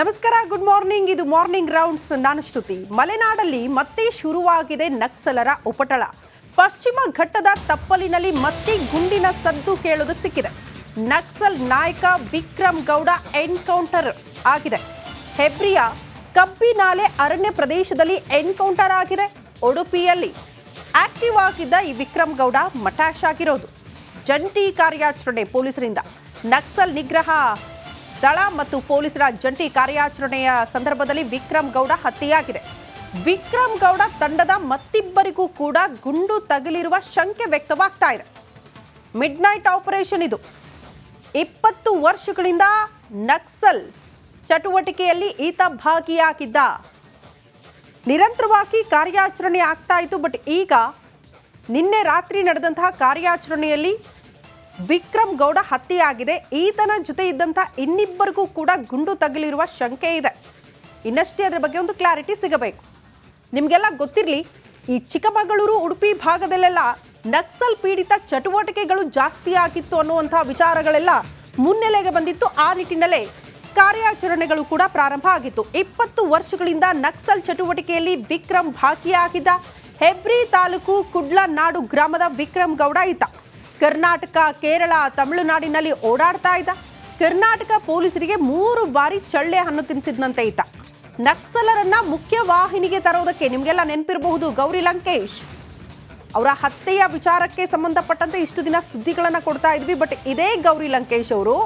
ನಮಸ್ಕಾರ good morning ಇದು morning rounds ನಾನು ಶ್ರುತಿ. ಮಲೆನಾಡಲ್ಲಿ ಮತ್ತೆ ಶುರುವಾಗಿದೆ ನಕ್ಸಲರ ಉಪಟಳ. ಪಶ್ಚಿಮ ಘಟ್ಟದ ತಪ್ಪಲಿನಲ್ಲಿ ಮತ್ತೆ ಗುಂಡಿನ ಸದ್ದು ಕೇಳೋದು ಸಿಕ್ಕಿದೆ. ನಕ್ಸಲ್ ನಾಯಕ ವಿಕ್ರಮ್ ಗೌಡ ಎನ್ಕೌಂಟರ್ ಆಗಿದೆ. ಹೆಬ್ರಿಯ ಕಬ್ಬಿನಾಲೆ ಅರಣ್ಯ ಪ್ರದೇಶದಲ್ಲಿ ಎನ್ಕೌಂಟರ್ ಆಗಿದೆ. ಉಡುಪಿಯಲ್ಲಿ ಆಕ್ಟಿವ್ ಆಗಿದ್ದ ಈ ವಿಕ್ರಮ್ ಗೌಡ ಮಟಾಶ್ ಆಗಿರೋದು. ಜಂಟಿ ಕಾರ್ಯಾಚರಣೆ ಪೊಲೀಸರಿಂದ. ನಕ್ಸಲ್ ನಿಗ್ರಹ ದಳ ಮತ್ತು ಪೊಲೀಸರ ಜಂಟಿ ಕಾರ್ಯಾಚರಣೆಯ ಸಂದರ್ಭದಲ್ಲಿ ವಿಕ್ರಮ್ ಗೌಡ ಹತ್ಯೆಯಾಗಿದೆ. ವಿಕ್ರಮ್ ಗೌಡ ತಂಡದ ಮತ್ತಿಬ್ಬರಿಗೂ ಕೂಡ ಗುಂಡು ತಗುಲಿರುವ ಶಂಕೆ ವ್ಯಕ್ತವಾಗ್ತಾ ಇದೆ. ಮಿಡ್ ನೈಟ್ ಆಪರೇಷನ್ ಇದು. ಇಪ್ಪತ್ತು ವರ್ಷಗಳಿಂದ ನಕ್ಸಲ್ ಚಟುವಟಿಕೆಯಲ್ಲಿ ಈತ ಭಾಗಿಯಾಗಿದ್ದ. ನಿರಂತರವಾಗಿ ಕಾರ್ಯಾಚರಣೆ ಆಗ್ತಾ ಇತ್ತು, ಬಟ್ ಈಗ ನಿನ್ನೆ ರಾತ್ರಿ ನಡೆದಂತಹ ಕಾರ್ಯಾಚರಣೆಯಲ್ಲಿ ವಿಕ್ರಮ್ ಗೌಡ ಹತ್ಯೆಯಾಗಿದೆ. ಈತನ ಜೊತೆ ಇದ್ದಂಥ ಇನ್ನಿಬ್ಬರಿಗೂ ಕೂಡ ಗುಂಡು ತಗಲಿರುವ ಶಂಕೆ ಇದೆ. ಇನ್ನಷ್ಟೇ ಅದರ ಬಗ್ಗೆ ಒಂದು ಕ್ಲಾರಿಟಿ ಸಿಗಬೇಕು. ನಿಮಗೆಲ್ಲ ಗೊತ್ತಿರಲಿ, ಈ ಚಿಕ್ಕಮಗಳೂರು ಉಡುಪಿ ಭಾಗದಲ್ಲೆಲ್ಲ ನಕ್ಸಲ್ ಪೀಡಿತ ಚಟುವಟಿಕೆಗಳು ಜಾಸ್ತಿ ಆಗಿತ್ತು ಅನ್ನುವಂಥ ವಿಚಾರಗಳೆಲ್ಲ ಮುನ್ನೆಲೆಗೆ ಬಂದಿತ್ತು. ಆ ನಿಟ್ಟಿನಲ್ಲೇ ಕಾರ್ಯಾಚರಣೆಗಳು ಕೂಡ ಪ್ರಾರಂಭ ಆಗಿತ್ತು. ಇಪ್ಪತ್ತು ವರ್ಷಗಳಿಂದ ನಕ್ಸಲ್ ಚಟುವಟಿಕೆಯಲ್ಲಿ ವಿಕ್ರಮ್ ಭಾಗಿಯಾಗಿದ್ದ ಹೆಬ್ರಿ ತಾಲೂಕು ಕುಡ್ಲನಾಡು ಗ್ರಾಮದ ವಿಕ್ರಮ್ ಗೌಡ ಈತ ಕರ್ನಾಟಕ, ಕೇರಳ, ತಮಿಳುನಾಡಿನಲ್ಲಿ ಓಡಾಡ್ತಾ ಇದ್ದ. ಕರ್ನಾಟಕ ಪೊಲೀಸರಿಗೆ ಮೂರು ಬಾರಿ ಚಳ್ಳೆ ಹಣ್ಣು ತಿನ್ಸಿದ್ನಂತೆ ಈತ. ನಕ್ಸಲರನ್ನ ಮುಖ್ಯ ವಾಹಿನಿಗೆ ತರೋದಕ್ಕೆ ನಿಮಗೆಲ್ಲ ನೆನಪಿರಬಹುದು ಗೌರಿ ಲಂಕೇಶ್. ಅವರ ಹತ್ಯೆಯ ವಿಚಾರಕ್ಕೆ ಸಂಬಂಧಪಟ್ಟಂತೆ ಇಷ್ಟು ದಿನ ಸುದ್ದಿಗಳನ್ನ ಕೊಡ್ತಾ ಇದ್ವಿ, ಬಟ್ ಇದೇ ಗೌರಿ ಲಂಕೇಶ್ ಅವರು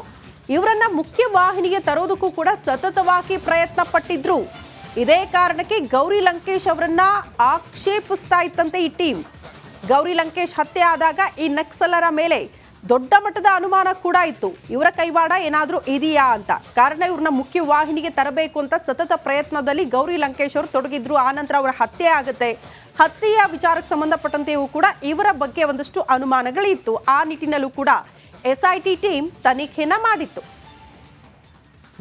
ಇವರನ್ನ ಮುಖ್ಯ ವಾಹಿನಿಗೆ ತರೋದಕ್ಕೂ ಕೂಡ ಸತತವಾಗಿ ಪ್ರಯತ್ನ ಪಟ್ಟಿದ್ರು ಇದೇ ಕಾರಣಕ್ಕೆ ಗೌರಿ ಲಂಕೇಶ್ ಅವರನ್ನ ಆಕ್ಷೇಪಿಸ್ತಾ ಇತ್ತಂತೆ ಈ ಟೀಮ್. ಗೌರಿ ಲಂಕೇಶ್ ಹತ್ಯೆ ಆದಾಗ ಈ ನಕ್ಸಲರ ಮೇಲೆ ದೊಡ್ಡ ಮಟ್ಟದ ಅನುಮಾನ ಕೂಡ ಇತ್ತು. ಇವರ ಕೈವಾಡ ಏನಾದರೂ ಇದೆಯಾ ಅಂತ. ಕಾರಣ ಇವ್ರನ್ನ ಮುಖ್ಯ ವಾಹಿನಿಗೆ ತರಬೇಕು ಅಂತ ಸತತ ಪ್ರಯತ್ನದಲ್ಲಿ ಗೌರಿ ಲಂಕೇಶ್ ಅವರು ತೊಡಗಿದ್ರು. ಆನಂತರ ಅವರ ಹತ್ಯೆ ಆಗುತ್ತೆ. ಹತ್ಯೆಯ ವಿಚಾರಕ್ಕೆ ಸಂಬಂಧಪಟ್ಟಂತೆಯೂ ಕೂಡ ಇವರ ಬಗ್ಗೆ ಒಂದಷ್ಟು ಅನುಮಾನಗಳಿತ್ತು. ಆ ನಿಟ್ಟಿನಲ್ಲೂ ಕೂಡ ಎಸ್ಐಟಿ ಟೀಮ್ ತನಿಖೆನ ಮಾಡಿತ್ತು.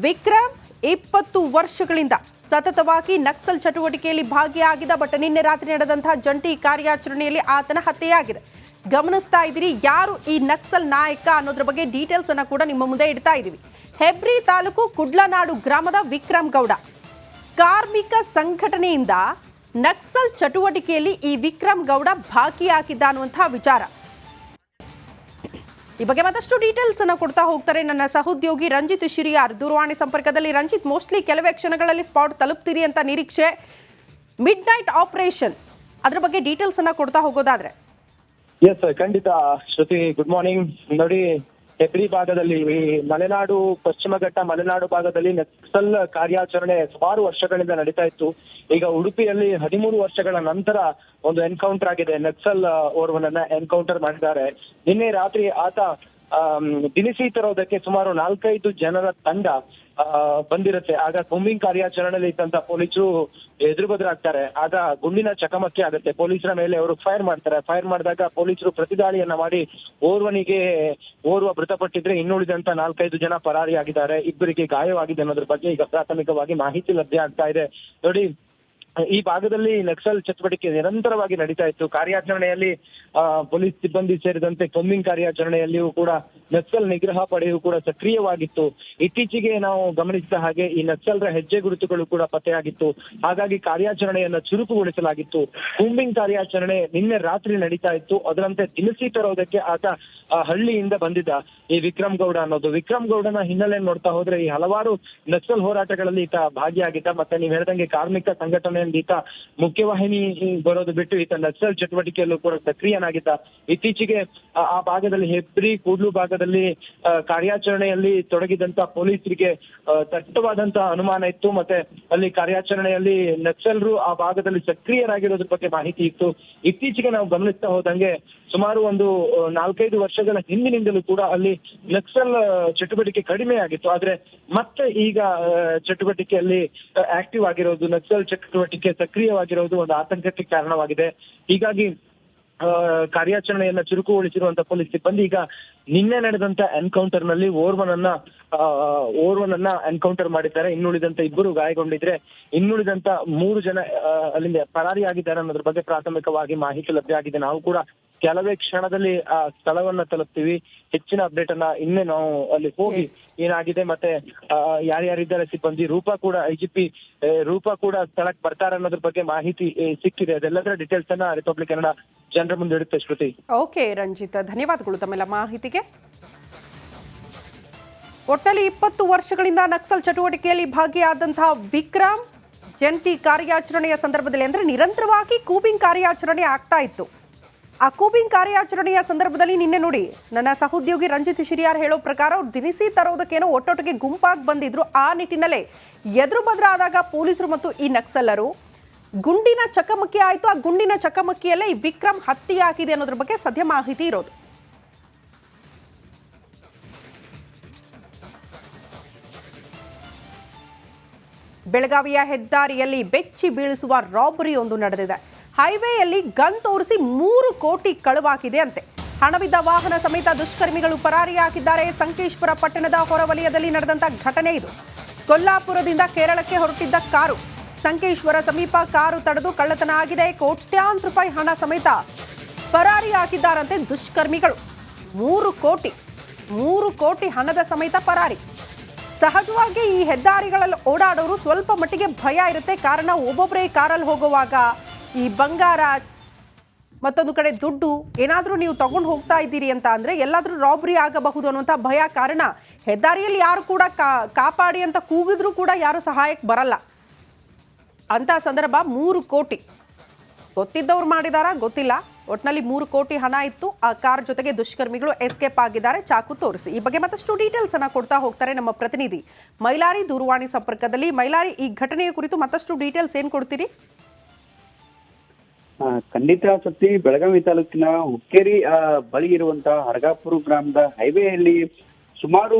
ವಿಕ್ರಮ್, ಇಪ್ಪತ್ತು ವರ್ಷಗಳಿಂದ ಸತತವಾಗಿ ನಕ್ಸಲ್ ಚಟುವಟಿಕೆಯಲ್ಲಿ ಭಾಗಿಯಾಗಿದ್ದ, ಬಟ್ ನಿನ್ನೆ ರಾತ್ರಿ ನಡೆದಂತಹ ಜಂಟಿ ಕಾರ್ಯಾಚರಣೆಯಲ್ಲಿ ಆತನ ಹತ್ಯೆಯಾಗಿದೆ. ಗಮನಿಸ್ತಾ ಇದ್ದೀರಿ, ಯಾರು ಈ ನಕ್ಸಲ್ ನಾಯಕ ಅನ್ನೋದ್ರ ಬಗ್ಗೆ ಡೀಟೇಲ್ಸ್ ಅನ್ನ ಕೂಡ ನಿಮ್ಮ ಮುಂದೆ ಇಡ್ತಾ ಇದ್ದೀವಿ. ಹೆಬ್ರಿ ತಾಲೂಕು ಕುಡ್ಲನಾಡು ಗ್ರಾಮದ ವಿಕ್ರಮ್ ಗೌಡ. ಕಾರ್ಮಿಕ ಸಂಘಟನೆಯಿಂದ ನಕ್ಸಲ್ ಚಟುವಟಿಕೆಯಲ್ಲಿ ಈ ವಿಕ್ರಮ್ ಗೌಡ ಭಾಗಿಯಾಗಿದ್ದ ಅನ್ನುವಂತಹ ವಿಚಾರ. ಈ ಬಗ್ಗೆ ಮತ್ತಷ್ಟು ಡೀಟೇಲ್ಸ್ ಅನ್ನು ಕೊಡ್ತಾ ಹೋಗ್ತಾರೆ ನನ್ನ ಸಹೋದ್ಯೋಗಿ ರಂಜಿತ್ ಶಿರಿಯಾರ್. ದೂರವಾಣಿ ಸಂಪರ್ಕದಲ್ಲಿ ರಂಜಿತ್ ಮೋಸ್ಟ್ಲಿ ಕೆಲವೇ ಕ್ಷಣಗಳಲ್ಲಿ ಸ್ಪಾಟ್ ತಲುಪ್ತೀರಿ ಅಂತ ನಿರೀಕ್ಷೆ. ಮಿಡ್ ನೈಟ್ ಆಪರೇಷನ್ ಅದ್ರ ಬಗ್ಗೆ ಡೀಟೇಲ್ಸ್ ಅನ್ನ ಕೊಡ್ತಾ ಹೋಗೋದಾದ್ರೆ. ಎಸ್ ಖಂಡಿತ, ಶ್ರುತಿ ಗುಡ್ ಮಾರ್ನಿಂಗ್ ನೋಡಿ ಹೆಬ್ರಿ ಭಾಗದಲ್ಲಿ, ಈ ಮಲೆನಾಡು, ಪಶ್ಚಿಮ ಘಟ್ಟ ಮಲೆನಾಡು ಭಾಗದಲ್ಲಿ ನಕ್ಸಲ್ ಕಾರ್ಯಾಚರಣೆ ಸುಮಾರು ವರ್ಷಗಳಿಂದ ನಡೀತಾ ಇತ್ತು. ಈಗ ಉಡುಪಿಯಲ್ಲಿ ಹದಿಮೂರು ವರ್ಷಗಳ ನಂತರ ಒಂದು ಎನ್ಕೌಂಟರ್ ಆಗಿದೆ. ನಕ್ಸಲ್ ಓರ್ವನನ್ನ ಎನ್ಕೌಂಟರ್ ಮಾಡಿದ್ದಾರೆ. ನಿನ್ನೆ ರಾತ್ರಿ ಆತ, ಆ ದಿನಸಿ ತರೋದಕ್ಕೆ ಸುಮಾರು ನಾಲ್ಕೈದು ಜನರ ತಂಡ ಬಂದಿರುತ್ತೆ. ಆಗ ಕೂಂಬಿಂಗ್ ಕಾರ್ಯಾಚರಣೆಯಲ್ಲಿ ಇದ್ದಂತ ಪೊಲೀಸರು ಎದುರು ಬದುರಾಗ್ತಾರೆ ಆಗ ಗುಂಡಿನ ಚಕಮಕಿ ಆಗುತ್ತೆ. ಪೊಲೀಸರ ಮೇಲೆ ಅವರು ಫೈರ್ ಮಾಡ್ತಾರೆ. ಫೈರ್ ಮಾಡಿದಾಗ ಪೊಲೀಸರು ಪ್ರತಿದಾಳಿಯನ್ನ ಮಾಡಿ ಓರ್ವನಿಗೆ ಓರ್ವ ಮೃತಪಟ್ಟಿದ್ರೆ ಇನ್ನುಳಿದಂತ ನಾಲ್ಕೈದು ಜನ ಪರಾರಿಯಾಗಿದ್ದಾರೆ. ಇಬ್ಬರಿಗೆ ಗಾಯವಾಗಿದೆ ಅನ್ನೋದ್ರ ಬಗ್ಗೆ ಈಗ ಪ್ರಾಥಮಿಕವಾಗಿ ಮಾಹಿತಿ ಲಭ್ಯ ಆಗ್ತಾ ಇದೆ. ನೋಡಿ ಈ ಭಾಗದಲ್ಲಿ ನಕ್ಸಲ್ ಚಟುವಟಿಕೆ ನಿರಂತರವಾಗಿ ನಡೀತಾ ಇತ್ತು. ಕಾರ್ಯಾಚರಣೆಯಲ್ಲಿ ಪೊಲೀಸ್ ಸಿಬ್ಬಂದಿ ಸೇರಿದಂತೆ ಕಂಬಿಂಗ್ ಕಾರ್ಯಾಚರಣೆಯಲ್ಲಿಯೂ ಕೂಡ ನಕ್ಸಲ್ ನಿಗ್ರಹ ಪಡೆಯೂ ಕೂಡ ಸಕ್ರಿಯವಾಗಿತ್ತು. ಇತ್ತೀಚೆಗೆ ನಾವು ಗಮನಿಸಿದ ಹಾಗೆ ಈ ನಕ್ಸಲ್ರ ಹೆಜ್ಜೆ ಗುರುತುಗಳು ಕೂಡ ಪತ್ತೆಯಾಗಿತ್ತು. ಹಾಗಾಗಿ ಕಾರ್ಯಾಚರಣೆಯನ್ನ ಚುರುಕುಗೊಳಿಸಲಾಗಿತ್ತು. ಕೂಂಬಿಂಗ್ ಕಾರ್ಯಾಚರಣೆ ನಿನ್ನೆ ರಾತ್ರಿ ನಡೀತಾ ಇತ್ತು. ಅದರಂತೆ ದಿನಸಿ ತರೋದಕ್ಕೆ ಆತ ಹಳ್ಳಿಯಿಂದ ಬಂದಿದ್ದ ಈ ವಿಕ್ರಮ್ ಗೌಡ ಅನ್ನೋದು. ವಿಕ್ರಮ್ ಗೌಡನ ಹಿನ್ನೆಲೆ ನೋಡ್ತಾ ಹೋದ್ರೆ ಈ ಹಲವಾರು ನಕ್ಸಲ್ ಹೋರಾಟಗಳಲ್ಲಿ ಈತ ಭಾಗಿಯಾಗಿದ್ದ. ಮತ್ತೆ ನೀವ್ ಹೇಳ್ದಂಗೆ ಕಾರ್ಮಿಕ ಸಂಘಟನೆಯಿಂದ ಈತ ಮುಖ್ಯವಾಹಿನಿ ಬರೋದು ಬಿಟ್ಟು ಈತ ನಕ್ಸಲ್ ಚಟುವಟಿಕೆಯಲ್ಲೂ ಕೂಡ ಸಕ್ರಿಯನಾಗಿದ್ದ. ಇತ್ತೀಚೆಗೆ ಆ- ಭಾಗದಲ್ಲಿ ಹೆಬ್ರಿ ಕೂಡ್ಲು ಭಾಗದಲ್ಲಿ ಕಾರ್ಯಾಚರಣೆಯಲ್ಲಿ ತೊಡಗಿದಂತ ಪೊಲೀಸರಿಗೆ ಆ, ದಟ್ಟವಾದಂತಹ ಅನುಮಾನ ಇತ್ತು. ಮತ್ತೆ ಅಲ್ಲಿ ಕಾರ್ಯಾಚರಣೆಯಲ್ಲಿ ನಕ್ಸಲ್ರು ಆ ಭಾಗದಲ್ಲಿ ಸಕ್ರಿಯರಾಗಿರೋದ್ರ ಬಗ್ಗೆ ಮಾಹಿತಿ ಇತ್ತು. ಇತ್ತೀಚೆಗೆ ನಾವು ಗಮನಿಸ್ತಾ ಹೋದಂಗೆ ಸುಮಾರು ಒಂದು ನಾಲ್ಕೈದು ವರ್ಷಗಳ ಹಿಂದಿನಿಂದಲೂ ಕೂಡ ಅಲ್ಲಿ ನಕ್ಸಲ್ ಚಟುವಟಿಕೆ ಕಡಿಮೆ ಆಗಿತ್ತು. ಆದ್ರೆ ಮತ್ತೆ ಈಗ ಚಟುವಟಿಕೆಯಲ್ಲಿ ಆಕ್ಟಿವ್ ಆಗಿರೋದು, ನಕ್ಸಲ್ ಚಟುವಟಿಕೆ ಸಕ್ರಿಯವಾಗಿರೋದು ಒಂದು ಆತಂಕಕ್ಕೆ ಕಾರಣವಾಗಿದೆ. ಹೀಗಾಗಿ ಕಾರ್ಯಾಚರಣೆಯನ್ನ ಚುರುಕುಗೊಳಿಸಿರುವಂತಹ ಪೊಲೀಸ್ ಸಿಬ್ಬಂದಿ ಈಗ ನಿನ್ನೆ ನಡೆದಂತ ಎನ್ಕೌಂಟರ್ನಲ್ಲಿ ಓರ್ವನನ್ನ ಆ, ಓರ್ವನನ್ನ ಎನ್ಕೌಂಟರ್ ಮಾಡಿದ್ದಾರೆ. ಇನ್ನುಳಿದಂತ ಇಬ್ಬರು ಗಾಯಗೊಂಡಿದ್ರೆ ಇನ್ನುಳಿದಂತ ಮೂರು ಜನ ಅಲ್ಲಿಂದ ಪರಾರಿಯಾಗಿದ್ದಾರೆ ಅನ್ನೋದ್ರ ಬಗ್ಗೆ ಪ್ರಾಥಮಿಕವಾಗಿ ಮಾಹಿತಿ ಲಭ್ಯ ಆಗಿದೆ. ನಾವು ಕೂಡ ಕೆಲವೇ ಕ್ಷಣದಲ್ಲಿ ಆ ಸ್ಥಳವನ್ನ ತಲುಪ್ತೀವಿ. ಹೆಚ್ಚಿನ ಅಪ್ಡೇಟ್ ಅನ್ನ ಇನ್ನೇ ನಾವು ಅಲ್ಲಿ ಹೋಗಿ ಏನಾಗಿದೆ ಮತ್ತೆ ಯಾರ್ಯಾರಿದ್ದಾರೆ ಸಿಬ್ಬಂದಿ? ರೂಪ ಕೂಡ ಐಜಿಪಿ ರೂಪ ಕೂಡ ಸ್ಥಳಕ್ಕೆ ಬರ್ತಾರೆ ಅನ್ನೋದ್ರ ಬಗ್ಗೆ ಮಾಹಿತಿ ಸಿಕ್ಕಿದೆ. ಅದೆಲ್ಲದರ ಡೀಟೇಲ್ಸ್ ಅನ್ನ ರಿಪಬ್ಲಿಕ್ ಕನ್ನಡ ಜನರ ಮುಂದೆ ಇಡುತ್ತೆ ಶ್ರುತಿ. ಓಕೆ, ರಂಜಿತ್, ಧನ್ಯವಾದಗಳು ತಮ್ಮೆಲ್ಲ ಮಾಹಿತಿಗೆ. ಒಟ್ಟಲ್ಲಿ ಇಪ್ಪತ್ತು ವರ್ಷಗಳಿಂದ ನಕ್ಸಲ್ ಚಟುವಟಿಕೆಯಲ್ಲಿ ಭಾಗಿಯಾದಂತಹ ವಿಕ್ರಮ್, ಜಂಟಿ ಕಾರ್ಯಾಚರಣೆಯ ಸಂದರ್ಭದಲ್ಲಿ ಅಂದ್ರೆ ನಿರಂತರವಾಗಿ ಕೂಬಿಂಗ್ ಕಾರ್ಯಾಚರಣೆ ಆಗ್ತಾ ಇತ್ತು. ಆ ಕೂಬಿಂಗ್ ಕಾರ್ಯಾಚರಣೆಯ ಸಂದರ್ಭದಲ್ಲಿ ನಿನ್ನೆ ನೋಡಿ, ನನ್ನ ಸಹೋದ್ಯೋಗಿ ರಂಜಿತ್ ಶಿರಿಯಾರ್ ಹೇಳೋ ಪ್ರಕಾರ ಅವ್ರು ದಿನಸಿ ತರೋದಕ್ಕೇನೋ ಒಟ್ಟೊಟ್ಟಿಗೆ ಗುಂಪಾಗಿ ಬಂದಿದ್ರು. ಆ ನಿಟ್ಟಿನಲ್ಲೇ ಎದುರು ಬದ್ರಾದಾಗ ಪೊಲೀಸರು ಮತ್ತು ಈ ನಕ್ಸಲರು ಗುಂಡಿನ ಚಕಮಕಿ ಆಯಿತು. ಆ ಗುಂಡಿನ ಚಕಮಕಿಯಲ್ಲೇ ಈ ವಿಕ್ರಮ್ ಹತ್ಯೆಯಾಗಿದೆ ಅನ್ನೋದ್ರ ಬಗ್ಗೆ ಸದ್ಯ ಮಾಹಿತಿ ಇರೋದು. ಬೆಳಗಾವಿಯ ಹೆದ್ದಾರಿಯಲ್ಲಿ ಬೆಚ್ಚಿ ಬೀಳಿಸುವ ರಾಬರಿ ಒಂದು ನಡೆದಿದೆ. ಹೈವೇಯಲ್ಲಿ ಗನ್ ತೋರಿಸಿ ಮೂರು ಕೋಟಿ ಕಳುವಾಗಿದೆ ಅಂತೆ. ಹಣವಿದ್ದ ವಾಹನ ಸಮೇತ ದುಷ್ಕರ್ಮಿಗಳು ಪರಾರಿಯಾಗಿದ್ದಾರೆ. ಸಂಕೇಶ್ವರ ಪಟ್ಟಣದ ಹೊರವಲಯದಲ್ಲಿ ನಡೆದಂತಹ ಘಟನೆ ಇದು. ಕೊಲ್ಲಾಪುರದಿಂದ ಕೇರಳಕ್ಕೆ ಹೊರಟಿದ್ದ ಕಾರು. ಸಂಕೇಶ್ವರ ಸಮೀಪ ಕಾರು ತಡೆದು ಕಳ್ಳತನ ಆಗಿದೆ. ಕೋಟ್ಯಾಂತರ ರೂಪಾಯಿ ಹಣ ಸಮೇತ ಪರಾರಿಯಾಗಿದ್ದಾರಂತೆ ದುಷ್ಕರ್ಮಿಗಳು. ಮೂರು ಕೋಟಿ ಮೂರು ಕೋಟಿ ಹಣದ ಸಮೇತ ಪರಾರಿ. ಸಹಜವಾಗಿ ಈ ಹೆದ್ದಾರಿಗಳಲ್ಲಿ ಓಡಾಡೋರು ಸ್ವಲ್ಪ ಮಟ್ಟಿಗೆ ಭಯ ಇರುತ್ತೆ. ಕಾರಣ ಒಬ್ಬೊಬ್ಬರೇ ಕಾರಲ್ಲಿ ಹೋಗುವಾಗ ಈ ಬಂಗಾರ ಮತ್ತೊಂದು ಕಡೆ ದುಡ್ಡು ಏನಾದರೂ ನೀವು ತಗೊಂಡು ಹೋಗ್ತಾ ಇದ್ದೀರಿ ಅಂತ ಅಂದರೆ ಎಲ್ಲಾದರೂ ರಾಬ್ರಿ ಆಗಬಹುದು ಅನ್ನುವಂಥ ಭಯ ಕಾರಣ. ಹೆದ್ದಾರಿಯಲ್ಲಿ ಯಾರು ಕೂಡ ಕಾಪಾಡಿ ಅಂತ ಕೂಗಿದ್ರೂ ಕೂಡ ಯಾರು ಸಹಾಯಕ್ಕೆ ಬರಲ್ಲ. ಅಂತ ಸಂದರ್ಭ ಮೂರು ಕೋಟಿ. ಗೊತ್ತಿದ್ದವ್ರು ಮಾಡಿದಾರಾ, ಗೊತ್ತಿಲ್ಲ. ಒಟ್ನಲ್ಲಿ ಮೂರು ಕೋಟಿ ಹಣ ಇತ್ತು. ಆ ಕಾರ್ ಜೊತೆಗೆ ದುಷ್ಕರ್ಮಿಗಳು ಎಸ್ಕೇಪ್ ಆಗಿದ್ದಾರೆ. ಚಾಕು ತೋರಿಸಿ. ಈ ಬಗ್ಗೆ ಮತ್ತಷ್ಟು ಡೀಟೇಲ್ಸ್ ಅನ್ನ ಕೊಡ್ತಾ ಹೋಗ್ತಾರೆ ನಮ್ಮ ಪ್ರತಿನಿಧಿ. ಮೈಲಾರಿ ದೂರವಾಣಿ ಸಂಪರ್ಕದಲ್ಲಿ. ಮೈಲಾರಿ, ಈ ಘಟನೆಯ ಕುರಿತು ಮತ್ತಷ್ಟು ಡೀಟೇಲ್ಸ್ ಏನ್ ಕೊಡ್ತೀರಿ? ಖಂಡಿತ ಸತ್ತಿ, ಬೆಳಗಾವಿ ತಾಲೂಕಿನ ಹುಕ್ಕೇರಿ ಬಳಿ ಇರುವಂತಹ ಹರಗಾಪುರ ಗ್ರಾಮದ ಹೈವೇಯಲ್ಲಿ ಸುಮಾರು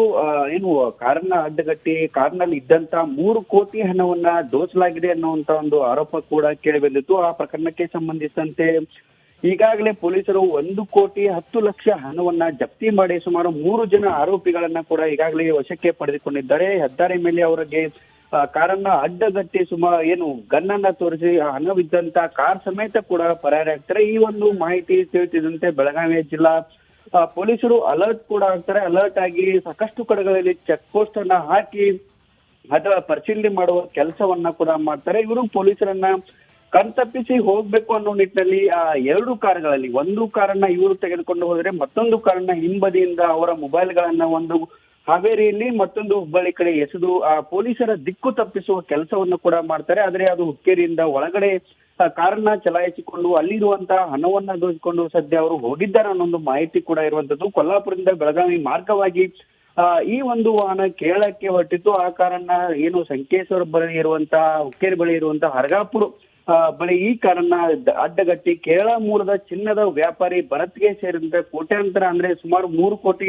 ಏನು, ಕಾರನ್ನ ಅಡ್ಡಗಟ್ಟಿ, ಕಾರ್ನಲ್ಲಿ ಇದ್ದಂತ ಮೂರು ಕೋಟಿ ಹಣವನ್ನ ದೋಚಲಾಗಿದೆ ಅನ್ನುವಂತ ಒಂದು ಆರೋಪ ಕೂಡ ಕೇಳಿ ಬಂದಿತ್ತು ಆ ಪ್ರಕರಣಕ್ಕೆ ಸಂಬಂಧಿಸಿದಂತೆ ಈಗಾಗಲೇ ಪೊಲೀಸರು ಒಂದು ಕೋಟಿ ಹತ್ತು ಲಕ್ಷ ಹಣವನ್ನ ಜಪ್ತಿ ಮಾಡಿ ಸುಮಾರು ಮೂರು ಜನ ಆರೋಪಿಗಳನ್ನ ಕೂಡ ಈಗಾಗಲೇ ವಶಕ್ಕೆ ಪಡೆದುಕೊಂಡಿದ್ದಾರೆ. ಹೆದ್ದಾರಿ ಮೇಲೆ ಅವರಿಗೆ ಕಾರನ್ನ ಅಡ್ಡಗಟ್ಟಿ ಸುಮಾರು ಏನು, ಗನ್ನನ್ನ ತೋರಿಸಿ ಹಣವಿದ್ದಂತ ಕಾರ್ ಸಮೇತ ಕೂಡ ಪರಾರಿ ಆಗ್ತಾರೆ ಈ ಒಂದು ಮಾಹಿತಿ ತಿಳಿಸಿದಂತೆ ಬೆಳಗಾವಿ ಜಿಲ್ಲಾ ಪೊಲೀಸರು ಅಲರ್ಟ್ ಕೂಡ ಆಗ್ತಾರೆ ಅಲರ್ಟ್ ಆಗಿ ಸಾಕಷ್ಟು ಕಡೆಗಳಲ್ಲಿ ಚೆಕ್ ಪೋಸ್ಟ್ ಅನ್ನ ಹಾಕಿ ಅಥವಾ ಪರಿಶೀಲನೆ ಮಾಡುವ ಕೆಲಸವನ್ನ ಕೂಡ ಮಾಡ್ತಾರೆ. ಇವರು ಪೊಲೀಸರನ್ನ ಕಣ್ತಪ್ಪಿಸಿ ಹೋಗ್ಬೇಕು ಅನ್ನೋ ನಿಟ್ಟಿನಲ್ಲಿ, ಆ, ಎರಡು ಕಾರ್ಗಳಲ್ಲಿ, ಒಂದು ಕಾರನ್ನ ಇವರು ತೆಗೆದುಕೊಂಡು ಹೋದರೆ ಮತ್ತೊಂದು ಕಾರನ್ನ ಹಿಂಬದಿಯಿಂದ ಅವರ ಮೊಬೈಲ್ಗಳನ್ನ ಒಂದು ಹಾವೇರಿಯಲ್ಲಿ ಮತ್ತೊಂದು ಹುಬ್ಬಳ್ಳಿ ಕಡೆ ಎಸೆದು, ಆ, ಪೊಲೀಸರ ದಿಕ್ಕು ತಪ್ಪಿಸುವ ಕೆಲಸವನ್ನು ಕೂಡ ಮಾಡ್ತಾರೆ. ಆದರೆ ಅದು ಹುಕ್ಕೇರಿಯಿಂದ ಒಳಗಡೆ ಕಾರನ್ನ ಚಲಾಯಿಸಿಕೊಂಡು ಅಲ್ಲಿರುವಂತಹ ಹಣವನ್ನ ದೋಚಿಕೊಂಡು ಸದ್ಯ ಅವರು ಹೋಗಿದ್ದಾರೆ ಅನ್ನೋ ಒಂದು ಮಾಹಿತಿ ಕೂಡ ಇರುವಂತದ್ದು ಕೊಲ್ಲಾಪುರದಿಂದ ಬೆಳಗಾವಿ ಮಾರ್ಗವಾಗಿ ಈ ಒಂದು ವಾಹನ ಕೇರಳಕ್ಕೆ ಹೊರಟಿತ್ತು. ಆ ಕಾರನ್ನ ಏನು ಸಂಕೇಶ್ವರ ಬಳಿ ಇರುವಂತಹ, ಹುಕ್ಕೇರಿ ಬಳಿ ಇರುವಂತಹ ಹರಗಾಪುರ ಬಳಿ ಈ ಕಾರನ್ನ ಅಡ್ಡಗಟ್ಟಿ ಕೇರಳ ಮೂಲದ ಚಿನ್ನದ ವ್ಯಾಪಾರಿ ಭರತ್ಗೆ ಸೇರಿದಂತೆ ಕೋಟ್ಯಾಂತರ ಅಂದ್ರೆ ಸುಮಾರು ಮೂರು ಕೋಟಿ